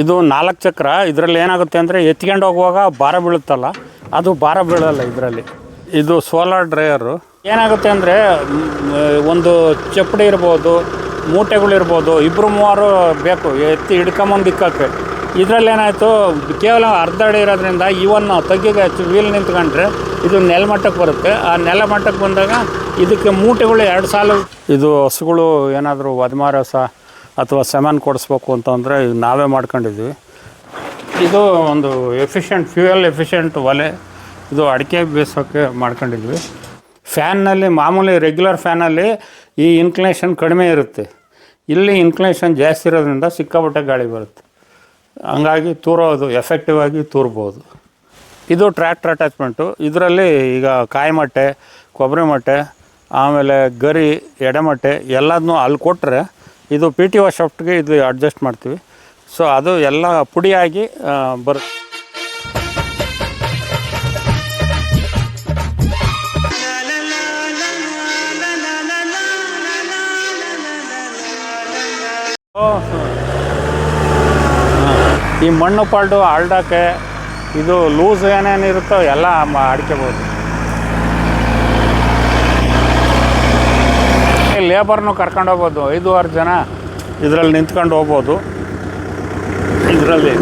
ಇದು ನಾಲ್ಕು ಚಕ್ರ, ಇದರಲ್ಲಿ ಏನಾಗುತ್ತೆ ಅಂದರೆ ಎತ್ಕೊಂಡು ಹೋಗುವಾಗ ಭಾರ ಬೀಳುತ್ತಲ್ಲ, ಅದು ಭಾರ ಬೀಳಲ್ಲ ಇದರಲ್ಲಿ. ಇದು ಸೋಲಾರ್ ಡ್ರೈಯರು. ಏನಾಗುತ್ತೆ ಅಂದರೆ ಒಂದು ಚಪ್ಪಡಿ ಇರ್ಬೋದು, ಮೂಟೆಗಳಿರ್ಬೋದು ಇಬ್ಬರು ಮೂವರು ಬೇಕು, ಎತ್ತಿ ಹಿಡ್ಕೊಂಬಂದು ಇಕ್ಕಕ್ಕೆ ಇದರಲ್ಲಿ ಏನಾಯಿತು ಕೇವಲ ಅರ್ಧ ಅಡಿ ಇರೋದ್ರಿಂದ ಇವನ್ ತಗ್ಗಿಗೆ ವೀಲ್ ನಿಂತ್ಕೊಂಡ್ರೆ ಇದು ನೆಲಮಟ್ಟಕ್ಕೆ ಬರುತ್ತೆ. ಆ ನೆಲಮಟ್ಟಕ್ಕೆ ಬಂದಾಗ ಇದಕ್ಕೆ ಮೂಟೆಗಳು ಎರಡು ಸಾಲು. ಇದು ಹಸುಗಳು ಏನಾದರೂ ವದಮಾರಸ ಅಥವಾ ಸೆಮನ್ ಕೊಡಿಸ್ಬೇಕು ಅಂತಂದರೆ ಇದು ನಾವೇ ಮಾಡ್ಕೊಂಡಿದ್ವಿ ಇದು ಒಂದು ಎಫಿಷಿಯೆಂಟ್ ಫ್ಯೂಯಲ್ ಎಫಿಷಿಯೆಂಟ್ ಒಲೆ. ಇದು ಅಡಿಕೆ ಬೇಯಿಸೋಕ್ಕೆ ಮಾಡ್ಕೊಂಡಿದ್ವಿ ಫ್ಯಾನ್ನಲ್ಲಿ, ಮಾಮೂಲಿ ರೆಗ್ಯುಲರ್ ಫ್ಯಾನಲ್ಲಿ ಈ ಇನ್ಕ್ಲೇಷನ್ ಕಡಿಮೆ ಇರುತ್ತೆ. ಇಲ್ಲಿ ಇನ್ಕ್ಲೇಷನ್ ಜಾಸ್ತಿ ಇರೋದ್ರಿಂದ ಸಿಕ್ಕಾಪಟ್ಟೆ ಗಾಳಿ ಬರುತ್ತೆ. ಹಂಗಾಗಿ ತೂರೋದು ಎಫೆಕ್ಟಿವ್ ಆಗಿ ತೂರ್ಬೋದು. ಇದು ಟ್ರ್ಯಾಕ್ಟರ್ ಅಟ್ಯಾಚ್ಮೆಂಟು ಇದರಲ್ಲಿ ಈಗ ಕಾಯಿ ಮಟ್ಟೆ, ಕೊಬ್ಬರಿ ಮಟ್ಟೆ, ಆಮೇಲೆ ಗರಿ ಎಡೆಮಟ್ಟೆ ಎಲ್ಲದನ್ನೂ ಅಲ್ಲಿ ಕೊಟ್ಟರೆ ಇದು ಪಿ ಟಿ ಒ ಶಾಫ್ಟ್ಗೆ ಇದು ಅಡ್ಜಸ್ಟ್ ಮಾಡ್ತೀವಿ. ಸೊ ಅದು ಎಲ್ಲ ಪುಡಿಯಾಗಿ ಬರುತ್ತೆ ಈ ಮಣ್ಣು ಪಾಲ್ಡು ಆಲ್ಡಕ್ಕೆ ಇದು ಲೂಸ್ ಏನೇನಿರುತ್ತೋ ಎಲ್ಲ ಅಡಿಕೆಬೋದು. ಲೇಬರ್ನು ಕರ್ಕೊಂಡು ಹೋಗ್ಬೋದು ಐದು ಆರು ಜನ. ಇದರಲ್ಲಿ ನಿಂತ್ಕೊಂಡು ಹೋಗ್ಬೋದು. ಇದರಲ್ಲಿ.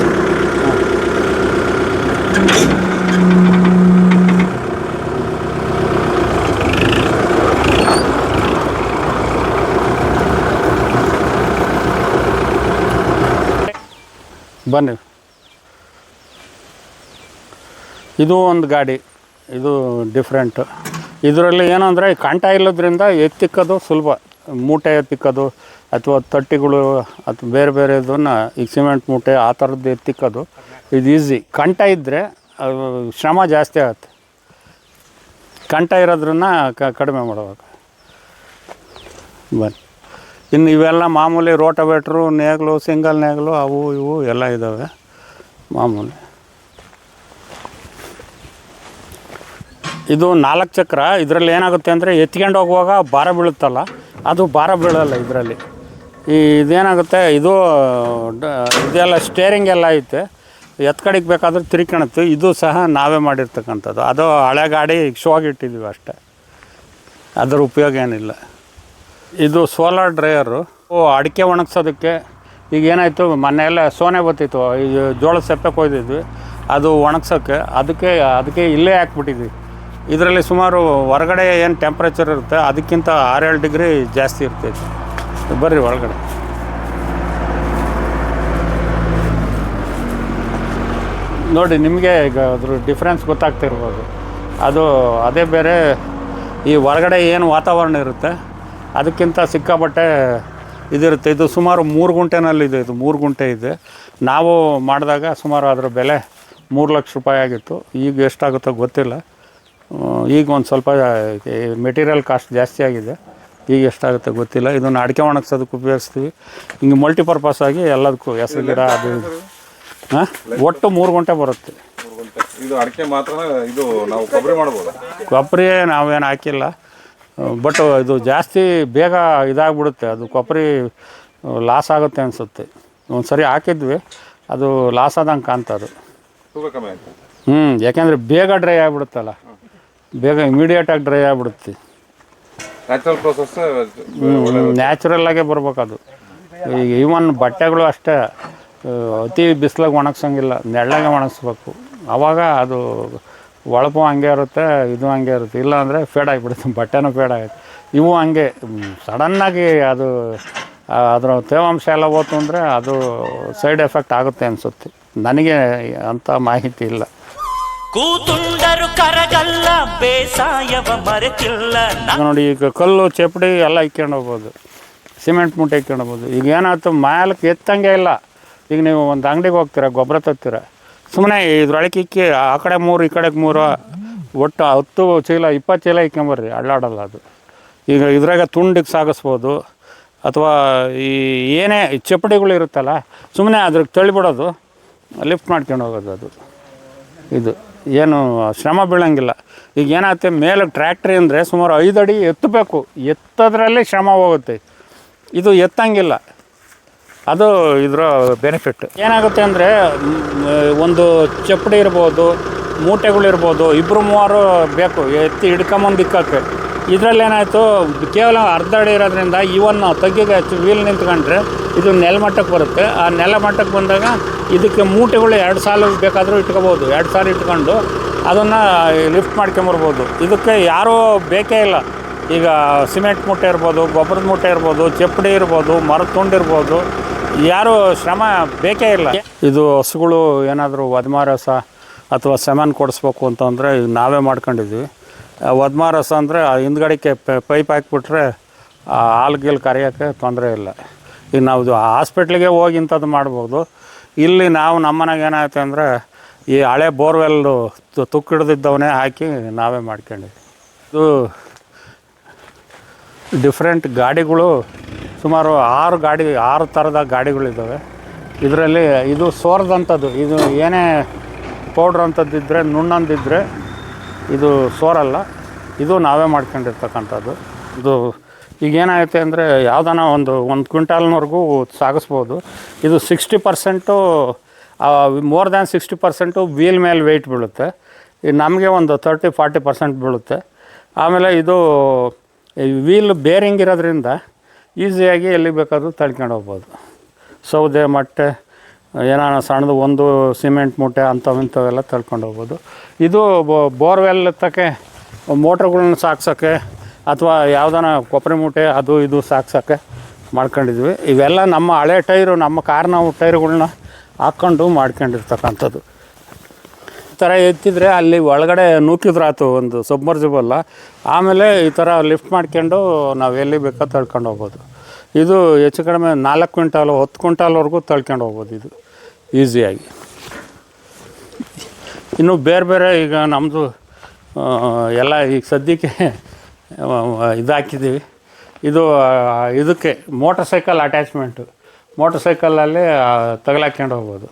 ಬನ್ನಿ. ಇದು ಒಂದು ಗಾಡಿ. ಇದು ಡಿಫ್ರೆಂಟು ಇದರಲ್ಲಿ ಏನಂದರೆ ಕಂಟ ಇಲ್ಲದ್ರಿಂದ ಎತ್ತಿಕ್ಕೋದು ಸುಲಭ. ಮೂಟೆ ಎತ್ತಿಕ್ಕೋದು, ಅಥವಾ ತಟ್ಟಿಗಳು ಅಥವಾ ಬೇರೆ ಬೇರೆ ಇದನ್ನು ಈಗ ಸಿಮೆಂಟ್ ಮೂಟೆ ಆ ಥರದ್ದು ಎತ್ತಿಕ್ಕೋದು. ಇದು ಈಸಿ ಕಂಟ ಇದ್ದರೆ ಶ್ರಮ ಜಾಸ್ತಿ ಆಗುತ್ತೆ. ಕಂಟ ಇರೋದ್ರನ್ನ ಕಡಿಮೆ ಮಾಡಬೇಕು ಬನ್ನಿ. ಇನ್ನು ಇವೆಲ್ಲ ಮಾಮೂಲಿ ರೋಟವೇಟ್ರು, ನೇಗ್ಲು, ಸಿಂಗಲ್ ನೇಗ್ಲು, ಅವು ಇವು ಎಲ್ಲ ಇದ್ದಾವೆ ಮಾಮೂಲಿ. ಇದು ನಾಲ್ಕು ಚಕ್ರ, ಇದರಲ್ಲಿ ಏನಾಗುತ್ತೆ ಅಂದರೆ ಎತ್ಕೊಂಡು ಹೋಗುವಾಗ ಭಾರ ಬೀಳುತ್ತಲ್ಲ, ಅದು ಭಾರ ಬೀಳಲ್ಲ ಇದರಲ್ಲಿ. ಈ ಇದೇನಾಗುತ್ತೆ, ಇದು ಇದೆಲ್ಲ ಸ್ಟೇರಿಂಗ್ ಎಲ್ಲ ಐತೆ ಎತ್ಕಡಿಗೆ ಬೇಕಾದ್ರೆ ತಿರ್ಕೊಳುತ್ತೆ ಇದು ಸಹ ನಾವೇ ಮಾಡಿರ್ತಕ್ಕಂಥದ್ದು. ಅದು ಹಳೆ ಗಾಡಿ ಶೋಗಿಟ್ಟಿದ್ದೀವಿ ಅಷ್ಟೇ. ಅದರ ಉಪಯೋಗ ಏನಿಲ್ಲ. ಇದು ಸೋಲಾರ್ ಡ್ರೈಯರು. ಓ, ಅಡಿಕೆ ಒಣಗ್ಸೋದಕ್ಕೆ ಈಗ ಏನಾಯಿತು ಮೊನ್ನೆಲ್ಲ ಸೋನೆ ಬತ್ತಿತ್ತು ಈಗ ಜೋಳದ ಸೆಪ್ಪೆ ಕೊಯ್ದಿದ್ವಿ. ಅದು ಒಣಗ್ಸೋಕ್ಕೆ ಅದಕ್ಕೆ ಅದಕ್ಕೆ ಇಲ್ಲೇ ಹಾಕ್ಬಿಟ್ಟಿದ್ವಿ. ಇದರಲ್ಲಿ ಸುಮಾರು ಹೊರಗಡೆ ಏನು ಟೆಂಪ್ರೇಚರ್ ಇರುತ್ತೆ, ಅದಕ್ಕಿಂತ ಆರೇಳು ಡಿಗ್ರಿ ಜಾಸ್ತಿ ಇರ್ತೈತಿ ಬರ್ರಿ ಒಳಗಡೆ. ನೋಡಿ, ನಿಮಗೆ ಈಗ ಅದ್ರ ಡಿಫ್ರೆನ್ಸ್ ಗೊತ್ತಾಗ್ತಿರ್ಬೋದು. ಅದು, ಅದೇ ಬೇರೆ ಈ ಹೊರಗಡೆ ಏನು ವಾತಾವರಣ ಇರುತ್ತೆ ಅದಕ್ಕಿಂತ ಸಿಕ್ಕಾಪಟ್ಟೆ ಇದಿರುತ್ತೆ. ಇದು ಸುಮಾರು ಮೂರು ಗುಂಟೆನಲ್ಲಿದೆ ಇದು. ಮೂರು ಗುಂಟೆ ಇದೆ. ನಾವು ಮಾಡಿದಾಗ ಸುಮಾರು ಅದರ ಬೆಲೆ ಮೂರು ಲಕ್ಷ ರೂಪಾಯಿ ಆಗಿತ್ತು. ಈಗ ಎಷ್ಟಾಗುತ್ತೋ ಗೊತ್ತಿಲ್ಲ. ಈಗ ಒಂದು ಸ್ವಲ್ಪ ಮೆಟೀರಿಯಲ್ ಕಾಸ್ಟ್ ಜಾಸ್ತಿ ಆಗಿದೆ. ಈಗ ಎಷ್ಟಾಗುತ್ತೆ ಗೊತ್ತಿಲ್ಲ. ಇದನ್ನು ಅಡಿಕೆ ಒಣಗ್ಸೋದಕ್ಕೆ ಉಪಯೋಗಿಸ್ತೀವಿ. ಹಿಂಗೆ ಮಲ್ಟಿಪರ್ಪಸ್ ಆಗಿ ಎಲ್ಲದಕ್ಕೂ ಹೆಸರು ಗಿಡ ಅದು ಹಾಂ? ಒಟ್ಟು ಮೂರು ಗಂಟೆ ಬರುತ್ತೆ. ಇದು ಅಡಿಕೆ ಮಾತ್ರ ಇದು ನಾವು ಕೊಬ್ಬರಿ ಮಾಡ್ಬೋದು? ಕೊಬ್ಬರಿ ನಾವೇನು ಹಾಕಿಲ್ಲ. ಬಟ್ ಇದು ಜಾಸ್ತಿ ಬೇಗ ಇದಾಗ್ಬಿಡುತ್ತೆ. ಅದು ಕೊಬ್ಬರಿ ಲಾಸ್ ಆಗುತ್ತೆ ಅನಿಸುತ್ತೆ. ಒಂದು ಸರಿ ಹಾಕಿದ್ವಿ ಅದು ಲಾಸ್ ಆದಂಗೆ ಕಾಣ್ತದೆ ಹ್ಞೂ ಯಾಕೆಂದರೆ ಬೇಗ ಡ್ರೈ ಆಗಿಬಿಡುತ್ತಲ್ಲ. ಬೇಗ ಇಮಿಡಿಯೇಟಾಗಿ ಡ್ರೈ ಆಗಿಬಿಡುತ್ತೆ. ನ್ಯಾಚುರಲ್ಲಾಗೆ ಬರ್ಬೇಕದು. ಈಗ ಈವನ್ ಬಟ್ಟೆಗಳು ಅಷ್ಟೇ ಅತಿ ಬಿಸಿಲಾಗ ಒಣಗ್ಸಂಗಿಲ್ಲ ನೆಳ್ಳಾಗೆ ಒಣಗಿಸ್ಬೇಕು. ಆವಾಗ ಅದು ಒಳಪು ಹಂಗೆ ಇರುತ್ತೆ ಇದು ಹಂಗೆ ಇರುತ್ತೆ. ಇಲ್ಲ ಅಂದರೆ ಫೇಡ್ ಆಗಿಬಿಡುತ್ತೆ ಬಟ್ಟೆನೂ ಫೇಡ್ ಆಗುತ್ತೆ. ಇವು ಹಂಗೆ ಸಡನ್ನಾಗಿ ಅದು ಅದರ ತೇವಾಂಶ ಎಲ್ಲ ಹೋತು ಅಂದರೆ ಅದು ಸೈಡ್ ಎಫೆಕ್ಟ್ ಆಗುತ್ತೆ ಅನಿಸುತ್ತೆ. ನನಗೆ ಅಂಥ ಮಾಹಿತಿ ಇಲ್ಲ. ಕೂತುಂಡರು ಕರಗಲ್ಲ ಬೇಸಾಯವ ಮರೆತಿಲ್ಲ. ನೋಡಿ ಈಗ ಕಲ್ಲು ಚಪ್ಪಡಿ ಎಲ್ಲ ಇಕ್ಕೊಂಡು ಹೋಗ್ಬೋದು. ಸಿಮೆಂಟ್ ಮುಟ್ಟೆ ಇಕ್ಕೊಂಡು ಹೋಗ್ಬೋದು. ಈಗ ಏನಾಯ್ತು ಮ್ಯಾಲಕ್ಕೆ ಎತ್ತಂಗೆ ಇಲ್ಲ. ಈಗ ನೀವು ಒಂದು ಅಂಗಡಿಗೆ ಹೋಗ್ತೀರ ಗೊಬ್ಬರ ತತ್ತೀರ? ಸುಮ್ಮನೆ ಇದ್ರೊಳಗೆ ಇಕ್ಕಿ, ಆ ಕಡೆ ಮೂರು, ಈ ಕಡೆಗೆ ಮೂರು, ಒಟ್ಟು ಹತ್ತು ಚೀಲ, ಇಪ್ಪತ್ತು ಚೀಲ ಇಕ್ಕೊಂಬರ್ರಿ ಅಳ್ಳಾಡಲ್ಲ ಅದು. ಈಗ ಇದ್ರಾಗ ತುಂಡಿಗೆ ಸಾಗಿಸ್ಬೋದು, ಅಥವಾ ಈ ಏನೇ ಚಪ್ಪಡಿಗಳು ಇರುತ್ತಲ್ಲ ಸುಮ್ಮನೆ ಅದ್ರಾಗ ತಳ್ಳಿಬಿಡೋದು, ಲಿಫ್ಟ್ ಮಾಡ್ಕೊಂಡು ಹೋಗೋದು ಅದು. ಇದು ಏನು ಶ್ರಮ ಬೀಳಂಗಿಲ್ಲ. ಈಗ ಏನಾಗುತ್ತೆ, ಮೇಲೆ ಟ್ರ್ಯಾಕ್ಟ್ರಿ ಅಂದರೆ ಸುಮಾರು ಐದು ಅಡಿ ಎತ್ತಬೇಕು, ಎತ್ತೋದ್ರಲ್ಲಿ ಶ್ರಮ ಹೋಗುತ್ತೆ. ಇದು ಎತ್ತಂಗಿಲ್ಲ. ಅದು ಇದರ ಬೆನಿಫಿಟ್ ಏನಾಗುತ್ತೆ ಅಂದರೆ ಒಂದು ಚಪ್ಪಡಿ ಇರ್ಬೋದು ಮೂಟೆಗಳಿರ್ಬೋದು ಇಬ್ಬರು ಮೂವರು ಬೇಕು, ಎತ್ತಿ ಹಿಡ್ಕೊಂಬಂದು ಇಕ್ಕಕ್ಕೆ ಇದರಲ್ಲಿ ಏನಾಯಿತು, ಕೇವಲ ಅರ್ಧ ಅಡಿ ಇರೋದ್ರಿಂದ ಇವನ್ ತಗ್ಗಿಗೆ ವೀಲ್ ನಿಂತ್ಕೊಂಡ್ರೆ ಇದು ನೆಲಮಟ್ಟಕ್ಕೆ ಬರುತ್ತೆ. ಆ ನೆಲಮಟ್ಟಕ್ಕೆ ಬಂದಾಗ ಇದಕ್ಕೆ ಮೂಟೆಗಳು ಎರಡು ಸಾಲು ಬೇಕಾದರೂ ಇಟ್ಕೋಬೋದು. ಎರಡು ಸಾಲು ಇಟ್ಕೊಂಡು ಅದನ್ನು ಲಿಫ್ಟ್ ಮಾಡ್ಕೊಂಬರ್ಬೋದು. ಇದಕ್ಕೆ ಯಾರೂ ಬೇಕೇ ಇಲ್ಲ. ಈಗ ಸಿಮೆಂಟ್ ಮೂಟೆ ಇರ್ಬೋದು, ಗೊಬ್ಬರದ ಮೂಟೆ ಇರ್ಬೋದು, ಚಪ್ಪಡಿ ಇರ್ಬೋದು ಮರದ ತುಂಡು ಇರ್ಬೋದು ಯಾರು ಶ್ರಮ ಬೇಕೇ ಇಲ್ಲ. ಇದು ಹಸುಗಳು ಏನಾದರೂ ವದ್ಮಾರಸ ಅಥವಾ ಸೆಮನ್ ಕೊಡಿಸ್ಬೇಕು ಅಂತಂದರೆ ಈಗ ನಾವೇ ಮಾಡ್ಕೊಂಡಿದ್ವಿ. ವದ್ಮಾರಸ ಅಂದರೆ ಹಿಂದ್ಗಡೆಗೆ ಪೈಪ್ ಹಾಕ್ಬಿಟ್ರೆ ಹಾಲು ಗೀಲು ಕರೆಯೋಕ್ಕೆ ತೊಂದರೆ ಇಲ್ಲ. ಈಗ ನಾವು ಹಾಸ್ಪಿಟ್ಲಿಗೆ ಹೋಗಿ ಇಂಥದ್ದು ಮಾಡ್ಬೋದು. ಇಲ್ಲಿ ನಾವು ನಮ್ಮನೆಗೆ ಏನಾಯ್ತು ಅಂದರೆ ಈ ಹಳೆ ಬೋರ್ವೆಲ್ ತುಕ್ಕಿಡ್ದಿದ್ದವನ್ನೇ ಹಾಕಿ ನಾವೇ ಮಾಡ್ಕೊಂಡಿದ್ವಿ. ಇದು ಡಿಫ್ರೆಂಟ್ ಗಾಡಿಗಳು ಸುಮಾರು ಆರು ಗಾಡಿ, ಆರು ಥರದ ಗಾಡಿಗಳಿದ್ದಾವೆ. ಇದರಲ್ಲಿ ಇದು ಸೋರದಂಥದ್ದು. ಇದು ಏನೇ ಪೌಡ್ರ್ ಅಂಥದ್ದಿದ್ದರೆ ನುಣ್ಣಂದಿದ್ದರೆ ಇದು ಸೋರಲ್ಲ. ಇದು ನಾವೇ ಮಾಡ್ಕೊಂಡಿರ್ತಕ್ಕಂಥದ್ದು. ಇದು ಈಗ ಏನಾಗುತ್ತೆ ಅಂದರೆ, ಯಾವ್ದಾನ ಒಂದು ಒಂದು ಕ್ವಿಂಟಾಲ್ನವರೆಗೂ ಸಾಗಿಸ್ಬೋದು. ಇದು sixty percent more than sixty percent wheel ಮೇಲೆ ವೆಯ್ಟ್ ಬೀಳುತ್ತೆ. ನಮಗೆ ಒಂದು ತರ್ಟಿ, ಫಾರ್ಟಿ ಪರ್ಸೆಂಟ್ ಬೀಳುತ್ತೆ. ಆಮೇಲೆ ಇದು ವೀಲ್ ಬೇರಿಂಗ್ ಇರೋದ್ರಿಂದ ಈಸಿಯಾಗಿ ಎಲ್ಲಿ ಬೇಕಾದರೂ ತಳ್ಕೊಂಡು ಹೋಗ್ಬೋದು. ಸೌದೆ, ಮೊಟ್ಟೆ, ಏನಾನ ಸಣ್ಣದು ಒಂದು ಸಿಮೆಂಟ್ ಮೂಟೆ ಅಂಥವು ಇಂಥವೆಲ್ಲ ತಳ್ಕೊಂಡು ಹೋಗ್ಬೋದು. ಇದು ಬೋರ್ವೆಲ್ ತಕ್ಕೆ ಮೋಟ್ರ್ಗಳನ್ನ ಸಾಕ್ಸೋಕ್ಕೆ ಅಥವಾ ಯಾವುದಾನ ಕೊಬ್ಬರಿ ಮೂಟೆ ಅದು ಇದು ಸಾಕ್ಸೋಕ್ಕೆ ಮಾಡ್ಕೊಂಡಿದ್ವಿ. ಇವೆಲ್ಲ ನಮ್ಮ ಹಳೆ ಟೈರು, ನಮ್ಮ ಕಾರ್ನ ಟೈರುಗಳನ್ನ ಹಾಕ್ಕೊಂಡು ಮಾಡ್ಕೊಂಡಿರ್ತಕ್ಕಂಥದ್ದು. ಥರ ಎತ್ತಿದ್ರೆ ಅಲ್ಲಿ ಒಳಗಡೆ ನೂಕಿದ್ರಾತು ಒಂದು ಸಬ್ಮರ್ಜಿಬಲ್ಲ ಆಮೇಲೆ ಈ ಥರ ಲಿಫ್ಟ್ ಮಾಡ್ಕೊಂಡು ನಾವು ಎಲ್ಲಿ ಬೇಕೋ ತಳ್ಕೊಂಡು ಹೋಗ್ಬೋದು. ಇದು ಹೆಚ್ಚು ಕಡಿಮೆ ನಾಲ್ಕು ಕ್ವಿಂಟಾಲು, ಹತ್ತು ಕ್ವಿಂಟಲ್ವರೆಗೂ ತಳ್ಕೊಂಡು ಹೋಗ್ಬೋದು ಇದು. ಈಸಿಯಾಗಿ. ಇನ್ನು ಬೇರೆ ಬೇರೆ ಈಗ ನಮ್ಮದು ಎಲ್ಲ ಈಗ ಸದ್ಯಕ್ಕೆ ಇದು ಹಾಕಿದ್ದೀವಿ ಇದು ಇದಕ್ಕೆ ಮೋಟರ್ ಸೈಕಲ್ ಅಟ್ಯಾಚ್ಮೆಂಟು. ಮೋಟರ್ ಸೈಕಲಲ್ಲಿ ತಗಲಾಕ್ಕೊಂಡು ಹೋಗ್ಬೋದು.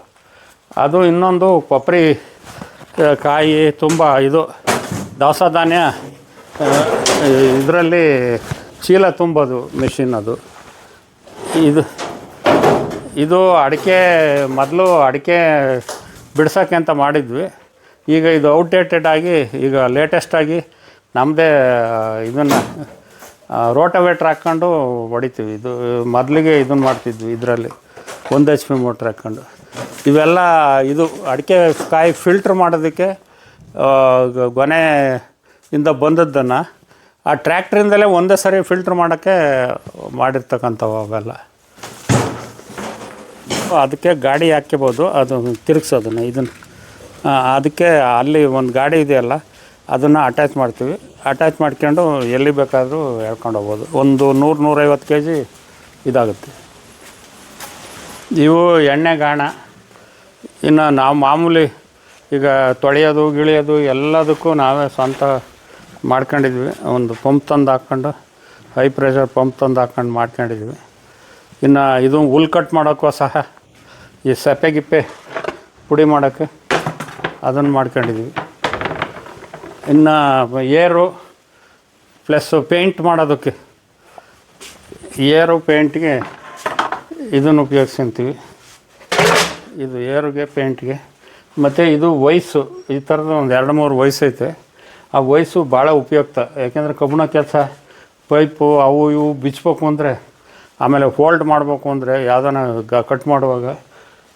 ಅದು ಇನ್ನೊಂದು ಕೊಬ್ಬರಿ ಕಾಯಿ ತುಂಬ ಇದು ದವಸ ಧಾನ್ಯ ಇದರಲ್ಲಿ ಚೀಲ ತುಂಬೋದು ಮೆಷಿನ್ ಅದು. ಇದು ಇದು ಅಡಿಕೆ, ಮೊದಲು ಅಡಿಕೆ ಬಿಡ್ಸೋಕ್ಕೆ ಅಂತ ಮಾಡಿದ್ವಿ. ಈಗ ಇದು ಔಟ್ಡೇಟೆಡ್ ಆಗಿ, ಈಗ ಲೇಟೆಸ್ಟಾಗಿ ನಮ್ಮದೇ ಇದನ್ನು ರೋಟವೇಟ್ರ್ ಹಾಕ್ಕೊಂಡು ಹೊಡಿತೀವಿ. ಇದು, ಮೊದಲಿಗೆ ಇದನ್ನು ಮಾಡ್ತಿದ್ವಿ ಇದರಲ್ಲಿ. ಒಂದು ಎಚ್ ಪಿ ಮೋಟ್ರ್ ಹಾಕ್ಕೊಂಡು. ಇವೆಲ್ಲ ಇದು ಅಡಿಕೆ ಕಾಯಿ ಫಿಲ್ಟ್ರ್ ಮಾಡೋದಕ್ಕೆ ಗೊನೆಯಿಂದ ಬಂದದ್ದನ್ನು ಆ ಟ್ರ್ಯಾಕ್ಟ್ರಿಂದಲೇ ಒಂದೇ ಸರಿ ಫಿಲ್ಟ್ರ್ ಮಾಡೋಕ್ಕೆ ಮಾಡಿರ್ತಕ್ಕಂಥವು ಅವೆಲ್ಲ. ಅದಕ್ಕೆ ಗಾಡಿ ಹಾಕ್ಕೋಬೋದು ಅದು ತಿರುಗ್ಸೋದನ್ನು ಇದನ್ನು. ಅದಕ್ಕೆ ಅಲ್ಲಿ ಒಂದು ಗಾಡಿ ಇದೆಯಲ್ಲ, ಅದನ್ನು ಅಟ್ಯಾಚ್ ಮಾಡ್ತೀವಿ. ಅಟ್ಯಾಚ್ ಮಾಡ್ಕೊಂಡು ಎಲ್ಲಿ ಬೇಕಾದರೂ ಹೇಳ್ಕೊಂಡು ಹೋಗ್ಬೋದು. ಒಂದು ನೂರು ನೂರೈವತ್ತು ಕೆ ಜಿ ಇದಾಗುತ್ತೆ. ಇವು ಎಣ್ಣೆ ಗಾಣ ಇನ್ನು ನಾವು ಮಾಮೂಲಿ ಈಗ ತೊಳೆಯೋದು, ಗಿಳಿಯೋದು ಎಲ್ಲದಕ್ಕೂ ನಾವೇ ಸ್ವಂತ ಮಾಡ್ಕೊಂಡಿದ್ವಿ. ಒಂದು ಪಂಪ್ ತಂದು ಹಾಕ್ಕೊಂಡು ಹೈ ಪ್ರೆಷರ್ ಪಂಪ್ ತಂದು ಹಾಕ್ಕೊಂಡು ಮಾಡ್ಕೊಂಡಿದ್ವಿ. ಇನ್ನು ಇದು ಹುಲ್ ಕಟ್ ಮಾಡೋಕ್ಕೂ ಸಹ ಈ ಸೆಪೆ ಗಿಪ್ಪೆ ಪುಡಿ ಮಾಡೋಕ್ಕೆ ಅದನ್ನು ಮಾಡ್ಕೊಂಡಿದ್ವಿ. ಇನ್ನು ಏರು ಪ್ಲಸ್ಸು ಪೇಂಟ್ ಮಾಡೋದಕ್ಕೆ, ಏರು ಪೇಂಟ್ಗೆ ಇದನ್ನು ಉಪಯೋಗಿಸ್ಕೊಂತೀವಿ. ಇದು ಏರುಗೆ, ಪೇಂಟ್ಗೆ. ಮತ್ತು ಇದು ವಯಸ್ಸು, ಈ ಥರದ ಒಂದು ಎರಡು ಮೂರು ಐತೆ ಆ ವಯಸ್ಸು ಭಾಳ ಉಪಯುಕ್ತ. ಯಾಕೆಂದರೆ ಕಬ್ಬಿಣ ಕೆಲಸ, ಪೈಪು, ಅವು ಇವು ಬಿಚ್ಚಬೇಕು ಅಂದರೆ, ಆಮೇಲೆ ಹೋಲ್ಡ್ ಮಾಡಬೇಕು ಅಂದರೆ, ಯಾವ್ದಾನ ಗ ಕಟ್ ಮಾಡುವಾಗ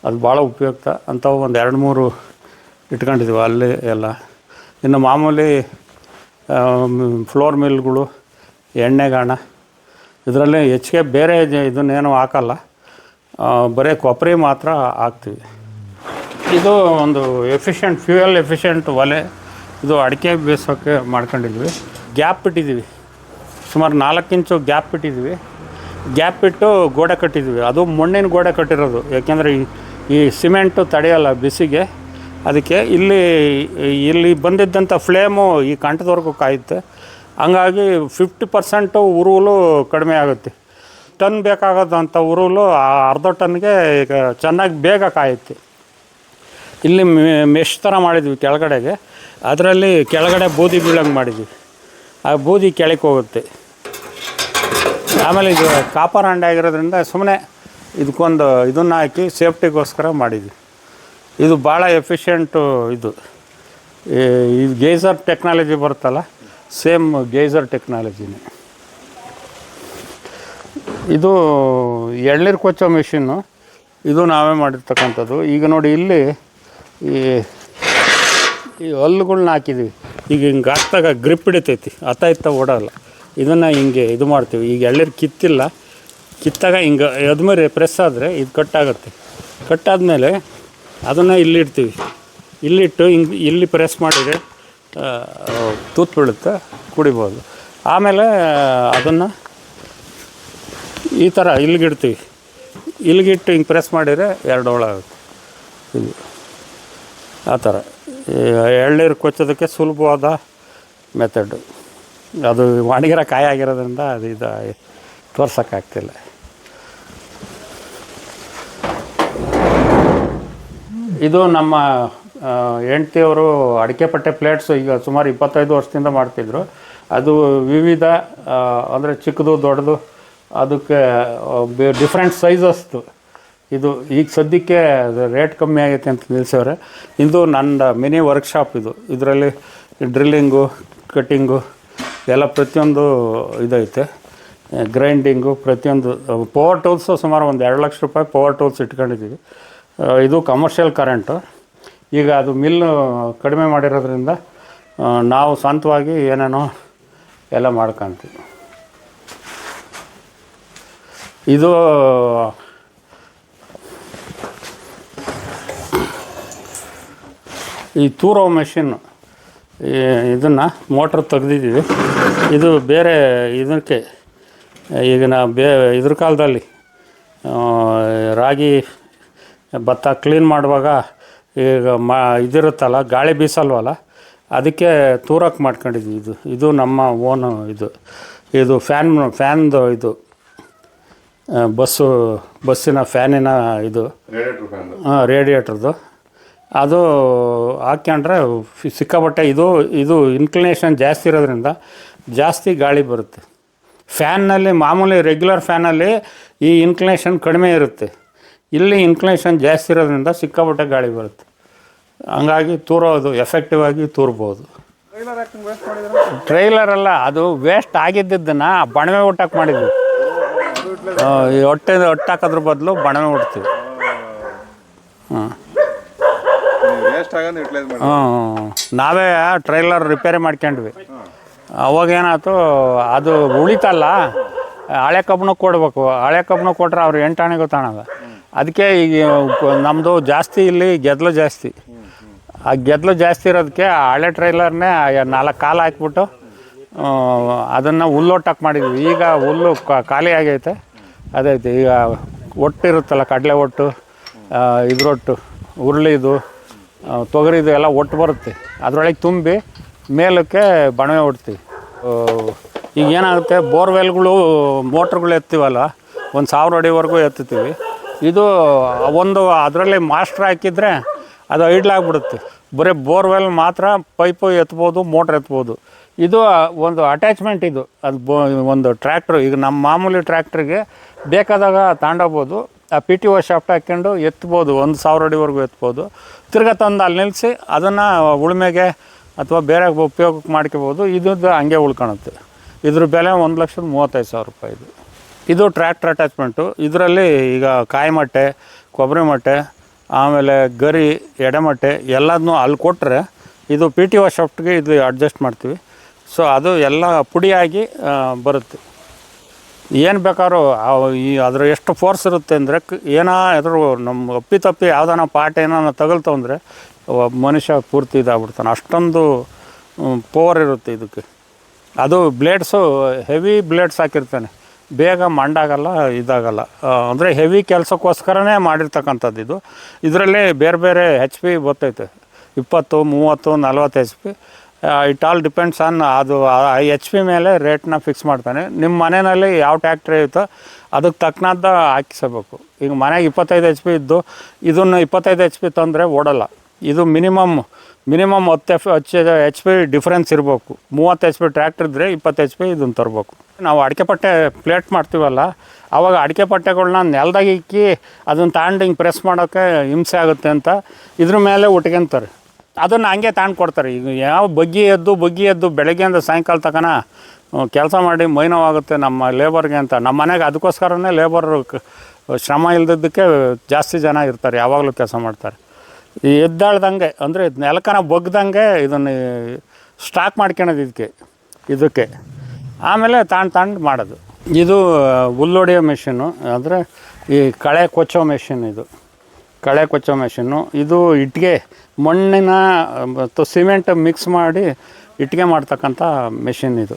ಅದು ಭಾಳ ಉಪಯುಕ್ತ. ಅಂಥವು ಒಂದು ಎರಡು ಮೂರು ಇಟ್ಕೊಂಡಿದ್ದೀವಿ ಅಲ್ಲಿ ಎಲ್ಲ. ಇನ್ನು ಮಾಮೂಲಿ ಫ್ಲೋರ್ ಮಿಲ್ಗಳು, ಎಣ್ಣೆಗಾಣ, ಇದರಲ್ಲಿ ಹೆಚ್ಚಿಗೆ ಬೇರೆ ಇದನ್ನೇನು ಹಾಕಲ್ಲ. ಬರೀ ಕೊಬ್ಬರಿ ಮಾತ್ರ ಹಾಕ್ತೀವಿ ಇದು ಒಂದು ಎಫಿಷಿಯೆಂಟ್, ಫ್ಯೂಯಲ್ ಎಫಿಷಿಯೆಂಟ್ ಒಲೆ. ಇದು ಅಡಿಕೆ ಬೇಯಿಸೋಕ್ಕೆ ಮಾಡ್ಕೊಂಡಿದ್ವಿ. ಗ್ಯಾಪ್ ಇಟ್ಟಿದ್ದೀವಿ ಸುಮಾರು ನಾಲ್ಕು ಇಂಚು ಗ್ಯಾಪ್ ಇಟ್ಟಿದ್ದೀವಿ ಗ್ಯಾಪ್ ಇಟ್ಟು ಗೋಡೆ ಕಟ್ಟಿದ್ವಿ ಅದು ಮಣ್ಣಿನ ಗೋಡೆ ಕಟ್ಟಿರೋದು. ಯಾಕೆಂದರೆ ಈ ಈ ಸಿಮೆಂಟು ತಡೆಯಲ್ಲ ಬಿಸಿಗೆ. ಅದಕ್ಕೆ ಇಲ್ಲಿ ಇಲ್ಲಿ ಬಂದಿದ್ದಂಥ ಫ್ಲೇಮು ಈ ಕಂಠದವರೆಗೂ ಕಾಯುತ್ತೆ. ಹಂಗಾಗಿ ಫಿಫ್ಟಿ ಪರ್ಸೆಂಟು ಉರುವಲು ಕಡಿಮೆ ಆಗುತ್ತೆ. ಟನ್ ಬೇಕಾಗೋದಂಥ ಉರುಳು ಆ ಅರ್ಧ ಟನ್ಗೆ ಈಗ ಚೆನ್ನಾಗಿ ಬೇಗ ಕಾಯುತ್ತೆ. ಇಲ್ಲಿ ಮೆಶ್ ಥರ ಮಾಡಿದ್ವಿ ಕೆಳಗಡೆಗೆ. ಅದರಲ್ಲಿ ಕೆಳಗಡೆ ಬೂದಿ ಬೀಳಂಗೆ ಮಾಡಿದ್ವಿ. ಆ ಬೂದಿ ಕೆಳಕ್ಕೆ ಹೋಗುತ್ತೆ. ಆಮೇಲೆ ಇದು ಕಾಪರ್ ಹಂಡೆ ಆಗಿರೋದ್ರಿಂದ ಸುಮ್ಮನೆ ಇದಕ್ಕೊಂದು ಇದನ್ನು ಹಾಕಿ ಸೇಫ್ಟಿಗೋಸ್ಕರ ಮಾಡಿದ್ವಿ. ಇದು ಭಾಳ ಎಫಿಷಿಯೆಂಟು ಇದು. ಈ ಗೇಸರ್ ಟೆಕ್ನಾಲಜಿ ಬರುತ್ತಲ್ಲ, ಸೇಮ್ ಗೇಸರ್ ಟೆಕ್ನಾಲಜಿನೇ. ಇದು ಎಳ್ನೀರು ಕೊಚ್ಚೋ ಮಿಷಿನ್ನು. ಇದು ನಾವೇ ಮಾಡಿರ್ತಕ್ಕಂಥದ್ದು. ಈಗ ನೋಡಿ ಇಲ್ಲಿ ಈ ಈ ಹಲ್ಲುಗಳ್ನ ಹಾಕಿದ್ದೀವಿ ಈಗ ಹಿಂಗೆ ಹಾಕ್ದಾಗ ಗ್ರಿಪ್ ಹಿಡಿತೈತಿ. ಅತ್ತ ಇತ್ತ ಓಡಲ್ಲ. ಇದನ್ನು ಹಿಂಗೆ ಇದು ಮಾಡ್ತೀವಿ. ಈಗ ಎಳ್ನೀರು ಕಿತ್ತಿಲ್ಲ. ಕಿತ್ತಾಗ ಹಿಂಗೆ ಅದ್ಮೇಲೆ ಪ್ರೆಸ್ ಆದರೆ ಇದು ಕಟ್ಟಾಗುತ್ತೆ ಕಟ್ಟಾದಮೇಲೆ ಅದನ್ನು ಇಲ್ಲಿಡ್ತೀವಿ ಇಲ್ಲಿಟ್ಟು ಹಿಂಗೆ ಇಲ್ಲಿ ಪ್ರೆಸ್ ಮಾಡಿದರೆ ತೂತು ಬೀಳುತ್ತೆ? ಕುಡಿಬೋದು. ಆಮೇಲೆ ಅದನ್ನು ಈ ಥರ ಇಲ್ಲಿಗಿಡ್ತೀವಿ ಇಲ್ಲಿಗಿಟ್ಟು ಹಿಂಗೆ ಪ್ರೆಸ್ ಮಾಡಿದರೆ ಎರಡು ಆಗುತ್ತೆ. ಇದು. ಆ ಥರ. ಎಳ್ನೀರು ಕೊಚ್ಚೋದಕ್ಕೆ ಸುಲಭವಾದ ಮೆಥಡು. ಅದು ಒಣಗಿರೋ ಕಾಯಿ ಆಗಿರೋದ್ರಿಂದ ಅದು ಇದು ತೋರ್ಸೋಕ್ಕಾಗ್ತಿಲ್ಲ. ಇದು ನಮ್ಮ ಹೆಂಡ್ತಿಯವರು ಅಡಿಕೆ ಪಟ್ಟೆ ಪ್ಲೇಟ್ಸು ಈಗ ಸುಮಾರು ಇಪ್ಪತ್ತೈದು ವರ್ಷದಿಂದ ಮಾಡ್ತಿದ್ರು. ಅದು ವಿವಿಧ ಅಂದರೆ ಚಿಕ್ಕದು, ದೊಡ್ಡದು ಅದಕ್ಕೆ ಡಿಫ್ರೆಂಟ್ ಸೈಜಸ್ದು ಇದು ಈಗ ಸದ್ಯಕ್ಕೆ ರೇಟ್ ಕಮ್ಮಿ ಆಗೈತೆ ಅಂತ ನಿಲ್ಸವ್ರೆ. ಇದು ನನ್ನ ಮಿನಿ ವರ್ಕ್ಶಾಪ್ ಇದು. ಇದರಲ್ಲಿ ಡ್ರಿಲ್ಲಿಂಗು ಕಟ್ಟಿಂಗು ಎಲ್ಲ ಪ್ರತಿಯೊಂದು ಇದೈತೆ. ಗ್ರೈಂಡಿಂಗು ಪ್ರತಿಯೊಂದು ಪವರ್ ಟೂಲ್ಸು ಸುಮಾರು ಒಂದು ಎರಡು ಲಕ್ಷ ರೂಪಾಯಿ ಪವರ್ ಟೂಲ್ಸ್ ಇಟ್ಕೊಂಡಿದ್ದೀವಿ. ಇದು ಕಮರ್ಷಿಯಲ್ ಕರೆಂಟು ಈಗ ಅದು ಮಿಲ್ ಕಡಿಮೆ ಮಾಡಿರೋದ್ರಿಂದ ನಾವು ಸ್ವಂತವಾಗಿ ಏನೇನೋ ಎಲ್ಲ ಮಾಡ್ಕೊಂತೀವಿ. ಇದು ಈ ತೂರೋ ಮೆಷಿನ್ ಇದನ್ನು ಮೋಟ್ರ್ ತೆಗೆದಿದ್ದೀವಿ. ಇದು ಬೇರೆ ಇದಕ್ಕೆ, ಈಗ ನಾ ಬೇ, ಇದ್ರ ಕಾಲದಲ್ಲಿ ರಾಗಿ ಭತ್ತ ಕ್ಲೀನ್ ಮಾಡುವಾಗ ಈಗ ಮಾ, ಇದಿರುತ್ತಲ್ಲ, ಗಾಳಿ ಬೀಸಲ್ವಲ್ಲ, ಅದಕ್ಕೆ ತೂರಕ್ಕೆ ಮಾಡ್ಕೊಂಡಿದ್ವಿ ಇದು. ಇದು ನಮ್ಮ ಓನು ಇದು. ಇದು ಫ್ಯಾನ್ ಫ್ಯಾನ್ದು ಇದು. ಬಸ್ಸು ಬಸ್ಸಿನ ಫ್ಯಾನಿನ ಇದು. ರೇಡಿಯೇಟರ್ ಫ್ಯಾನ್ ಹಾಂ ರೇಡಿಯೇಟ್ರದ್ದು ಅದು ಹಾಕ್ಕೊಂಡ್ರೆ ಫಿ- ಸಿಕ್ಕಾಪಟ್ಟೆ ಇದು ಇದು ಇನ್ಕ್ಲಿನೇಷನ್ ಜಾಸ್ತಿ ಇರೋದ್ರಿಂದ ಜಾಸ್ತಿ ಗಾಳಿ ಬರುತ್ತೆ. ಫ್ಯಾನ್ನಲ್ಲಿ ಮಾಮೂಲಿ ರೆಗ್ಯುಲರ್ ಫ್ಯಾನಲ್ಲಿ ಈ ಇನ್ಕ್ಲಿನೇಷನ್ ಕಡಿಮೆ ಇರುತ್ತೆ. ಇಲ್ಲಿ ಇನ್ಕ್ಲಿನೇಷನ್ ಜಾಸ್ತಿ ಇರೋದ್ರಿಂದ ಸಿಕ್ಕಾಪಟ್ಟೆ ಗಾಳಿ ಬರುತ್ತೆ. ಹಂಗಾಗಿ ತೂರೋದು ಎಫೆಕ್ಟಿವ್ ಆಗಿ ತೂರ್ಬೋದು. ಟ್ರೈಲರ್ ಅಲ್ಲ ಅದು ವೇಸ್ಟ್ ಆಗಿದ್ದನ್ನು ಬಣವೆ ಊಟಕ್ಕೆ ಮಾಡಿದ್ವಿ. ಈ ಹೊಟ್ಟೆ ಹೊಟ್ಟೆ ಹಾಕೋದ್ರ ಬದಲು ಬಣವೆ ಹೊಡ್ತೀವಿ ಹಾಂ ವೇಸ್ಟ್ ಆಗೋದು ಯುಟಿಲೈಸ್ ಮಾಡಿ ಹ್ಞೂ ನಾವೇ ಟ್ರೈಲರ್ ರಿಪೇರಿ ಮಾಡ್ಕೊಂಡ್ವಿ. ಅವಾಗ ಏನಾಯ್ತು ಅದು ಉಳಿತಲ್ಲ ಹಳೆ ಕಬ್ಬನ ಕೊಡ್ಬೇಕು. ಹಳೆ ಕಬ್ಬನ ಕೊಟ್ರೆ ಅವ್ರು ಎಂಟಾಣೆ ಗೊತ್ತಾಣದ ಅದಕ್ಕೆ ಈಗ ನಮ್ಮದು ಜಾಸ್ತಿ ಇಲ್ಲಿ ಗೆದ್ಲು ಜಾಸ್ತಿ. ಆ ಗೆದ್ಲು ಜಾಸ್ತಿ ಇರೋದಕ್ಕೆ ಆ ಹಳೆ ಟ್ರೈಲರ್ನೇ ನಾಲ್ಕು ಕಾಲು ಹಾಕ್ಬಿಟ್ಟು ಅದನ್ನು ಹುಲ್ಲೊಟ್ಟಕ್ಕೆ ಮಾಡಿದ್ವಿ. ಈಗ ಹುಲ್ಲು ಖಾಲಿ ಆಗೈತೆ. ಅದೈತೆ ಈಗ ಒಟ್ಟು ಇರುತ್ತಲ್ಲ ಕಡಲೆ ಒಟ್ಟು ಇದ್ರೊಟ್ಟು ಹುರುಳಿದು ಆ, ತೊಗರಿದು ಎಲ್ಲ ಒಟ್ಟು ಬರುತ್ತೆ. ಅದರೊಳಗೆ ತುಂಬಿ ಮೇಲಕ್ಕೆ ಬಣವೆ ಹೊಡ್ತೀವಿ ಈಗ ಏನಾಗುತ್ತೆ ಬೋರ್ವೆಲ್ಗಳು ಮೋಟ್ರ್ಗಳು ಎತ್ತೀವಲ್ಲ ಒಂದು ಸಾವಿರ ಅಡಿವರೆಗೂ ಎತ್ತುತ್ತೀವಿ. ಇದು ಒಂದು ಅದರಲ್ಲಿ ಮಾಸ್ಟ್ರ್ ಹಾಕಿದರೆ ಅದು ಐಡ್ಲಾಗ್ಬಿಡುತ್ತೆ ಬರೀ ಬೋರ್ವೆಲ್ ಮಾತ್ರ ಪೈಪು ಎತ್ಬೋದು, ಮೋಟ್ರ್ ಎತ್ಬೋದು. ಇದು ಒಂದು ಅಟ್ಯಾಚ್ಮೆಂಟ್ ಇದು. ಅದು ಬೋ, ಒಂದು ಟ್ರ್ಯಾಕ್ಟ್ರು ಈಗ ನಮ್ಮ ಮಾಮೂಲಿ ಟ್ರ್ಯಾಕ್ಟ್ರಿಗೆ ಬೇಕಾದಾಗ ತಗೊಂಡೋಗ್ಬೋದು ಆ ಪಿ ಟಿ ಓ ಶಾಫ್ಟ್ ಹಾಕ್ಕೊಂಡು ಎತ್ಬೋದು, ಒಂದು ಸಾವಿರ ಅಡಿವರೆಗೂ ಎತ್ಬೋದು. ತಿರ್ಗಾ ತಂದು ಅಲ್ಲಿ ನಿಲ್ಲಿಸಿ ಅದನ್ನು ಉಳುಮೆಗೆ ಅಥವಾ ಬೇರೆ ಉಪಯೋಗಕ್ಕೆ ಮಾಡ್ಕೋಬೋದು. ಇದ್ದು ಹಂಗೆ ಉಳ್ಕೊಳುತ್ತೆ ಇದ್ರ ಬೆಲೆ ಒಂದು ಲಕ್ಷದ ಮೂವತ್ತೈದು ಸಾವಿರ ರೂಪಾಯಿ ಇದು. ಇದು ಟ್ರ್ಯಾಕ್ಟ್ರ್ ಅಟ್ಯಾಚ್ಮೆಂಟು ಇದರಲ್ಲಿ ಈಗ ಕಾಯಿ ಮಟ್ಟೆ, ಕೊಬ್ಬರಿ ಮಟ್ಟೆ ಆಮೇಲೆ ಗರಿ, ಎಡೆಮಟ್ಟೆ ಎಲ್ಲದನ್ನೂ ಅಲ್ಲಿ ಕೊಟ್ಟರೆ ಇದು ಪಿ ಟಿ ಒ ಶಾಫ್ಟ್ಗೆ ಇದು ಅಡ್ಜಸ್ಟ್ ಮಾಡ್ತೀವಿ. ಸೊ ಅದು ಎಲ್ಲ ಪುಡಿಯಾಗಿ ಬರುತ್ತೆ. ಏನು ಬೇಕಾದ್ರೂ ಈ ಅದರ ಎಷ್ಟು ಫೋರ್ಸ್ ಇರುತ್ತೆ ಅಂದರೆ ಏನಾದರೂ ನಮ್ಮ ಅಪ್ಪಿ ತಪ್ಪಿ ಯಾವ್ದಾನ ಪಾಟ್ ಏನಾನ ತಗಲ್ತು ಅಂದರೆ ಒಬ್ಬ ಮನುಷ್ಯ ಪೂರ್ತಿ ಇದಾಗ್ಬಿಡ್ತಾನೆ. ಅಷ್ಟೊಂದು ಪವರ್ ಇರುತ್ತೆ ಇದಕ್ಕೆ. ಅದು ಬ್ಲೇಡ್ಸು ಹೆವಿ ಬ್ಲೇಡ್ಸ್ ಹಾಕಿರ್ತಾನೆ. ಬೇಗ ಮಂಡಾಗಲ್ಲ, ಇದಾಗಲ್ಲ. ಅಂದರೆ ಹೆವಿ ಕೆಲಸಕ್ಕೋಸ್ಕರನೇ ಮಾಡಿರ್ತಕ್ಕಂಥದ್ದು ಇದು. ಇದರಲ್ಲಿ ಬೇರೆ ಬೇರೆ ಹೆಚ್ ಪಿ ಬರ್ತೈತೆ. ಇಪ್ಪತ್ತು, ಮೂವತ್ತು, ನಲ್ವತ್ತು H P it all depends on ಅದು ಎಚ್ ಪಿ ಮೇಲೆ ರೇಟ್ನ ಫಿಕ್ಸ್ ಮಾಡ್ತಾನೆ. ನಿಮ್ಮ ಮನೆಯಲ್ಲಿ ಯಾವ ಟ್ಯಾಕ್ಟ್ರಿ ಇರುತ್ತೋ ಅದಕ್ಕೆ ತಕ್ಕನಾದ ಹಾಕಿಸಬೇಕು. ಈಗ ಮನೆಗೆ ಇಪ್ಪತ್ತೈದು ಎಚ್ ಪಿ ಇದ್ದು, ಇದನ್ನು ಇಪ್ಪತ್ತೈದು ಎಚ್ ಪಿ ತಂದರೆ ಓಡಲ್ಲ. ಇದು ಮಿನಿಮಮ್ ಮಿನಿಮಮ್ ಹತ್ತು F H H P difference ಇರಬೇಕು. ಮೂವತ್ತು ಎಚ್ ಪಿ ಟ್ರ್ಯಾಕ್ಟರ್ ಇದ್ದರೆ ಇಪ್ಪತ್ತು ಎಚ್ ಪಿ ಇದನ್ನು ತರಬೇಕು. ನಾವು ಅಡಿಕೆ ಪಟ್ಟೆ ಪ್ಲೇಟ್ ಮಾಡ್ತೀವಲ್ಲ ಆವಾಗ ಅಡಿಕೆ ಪಟ್ಟೆಗಳನ್ನ ನೆಲದಾಗ ಇಕ್ಕಿ ಅದನ್ನು ತಗೊಂಡು ಹಿಂಗೆ ಪ್ರೆಸ್ ಮಾಡೋಕ್ಕೆ ಹಿಂಸೆ ಆಗುತ್ತೆ ಅಂತ ಇದ್ರ ಮೇಲೆ ಉಟ್ಕೊಂತಾರೆ. ಅದನ್ನು ಹಂಗೆ ತಗೊಂಡು ಕೊಡ್ತಾರೆ. ಈಗ ಯಾವ ಬಗ್ಗಿ ಎದ್ದು ಬಗ್ಗಿ ಎದ್ದು ಬೆಳಗ್ಗೆಯಿಂದ ಸಾಯಂಕಾಲ ತಕನ ಕೆಲಸ ಮಾಡಿ ಮೈನವಾಗುತ್ತೆ ನಮ್ಮ ಲೇಬರ್ಗೆ ಅಂತ. ನಮ್ಮ ಮನೆಗೆ ಅದಕ್ಕೋಸ್ಕರನೇ ಲೇಬರ್ ಶ್ರಮ ಇಲ್ದಿದ್ದಕ್ಕೆ ಜಾಸ್ತಿ ಜನ ಇರ್ತಾರೆ, ಯಾವಾಗಲೂ ಕೆಲಸ ಮಾಡ್ತಾರೆ. ಈ ಎದ್ದಾಳ್ದಂಗೆ, ಅಂದರೆ ನೆಲಕನ ಬಗ್ದಂಗೆ ಇದನ್ನು ಸ್ಟಾಕ್ ಮಾಡ್ಕೊಳೋದು ಇದಕ್ಕೆ ಇದಕ್ಕೆ. ಆಮೇಲೆ ತಾಂಡ್ ತಾಂಡು ಮಾಡೋದು. ಇದು ಹುಲ್ಲೊಡೆಯೋ ಮೆಷಿನ್ನು ಅಂದರೆ ಈ ಕಳೆ ಕೊಚ್ಚೋ ಮೆಷಿನ್ ಇದು. ಕಳೆ ಕೊಚ್ಚೋ ಮೆಷಿನ್ನು ಇದು ಇಟ್ಟಿಗೆ ಮಣ್ಣಿನ, ಮತ್ತು ಸಿಮೆಂಟ್ ಮಿಕ್ಸ್ ಮಾಡಿ ಇಟ್ಟಿಗೆ ಮಾಡ್ತಕ್ಕಂಥ ಮೆಷಿನ್ ಇದು.